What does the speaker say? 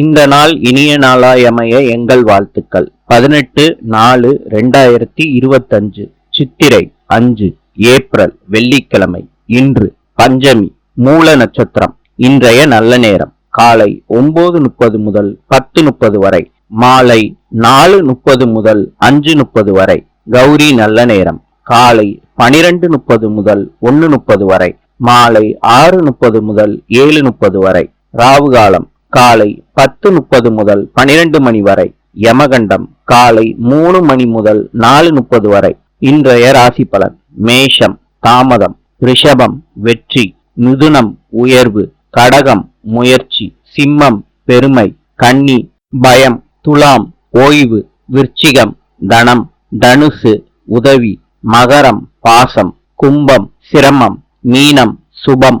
இந்த நாள் இனிய நாளாயமைய எங்கள் வாழ்த்துக்கள். பதினெட்டு நாலு ரெண்டாயிரத்தி இருபத்தஞ்சு சித்திரை அஞ்சு ஏப்ரல் வெள்ளிக்கிழமை இன்று பஞ்சமி மூல நட்சத்திரம் இன்றைய நல்ல நேரம். காலை ஒன்பது முப்பது முதல் பத்து முப்பது வரை மாலை நாலு முப்பது முதல் அஞ்சு முப்பது வரை கௌரி நல்ல நேரம். காலை பனிரெண்டு முப்பது முதல் ஒன்னு முப்பது வரை மாலை ஆறு முப்பது முதல் ஏழு முப்பது வரை ராவு காலம் காலை பத்து முப்பது முதல் பனிரெண்டு மணி வரை யமகண்டம் காலை மூணு மணி முதல் நாலு முப்பது வரை. இன்றைய ராசி பலன் மேஷம் தாமதம் ரிஷபம் வெற்றி மிதுனம் உயர்வு கடகம் முயற்சி சிம்மம் பெருமை கன்னி பயம் துலாம் ஓய்வு விருச்சிகம் தனம் தனுசு உதவி மகரம் பாசம் கும்பம் சிரமம் மீனம் சுபம்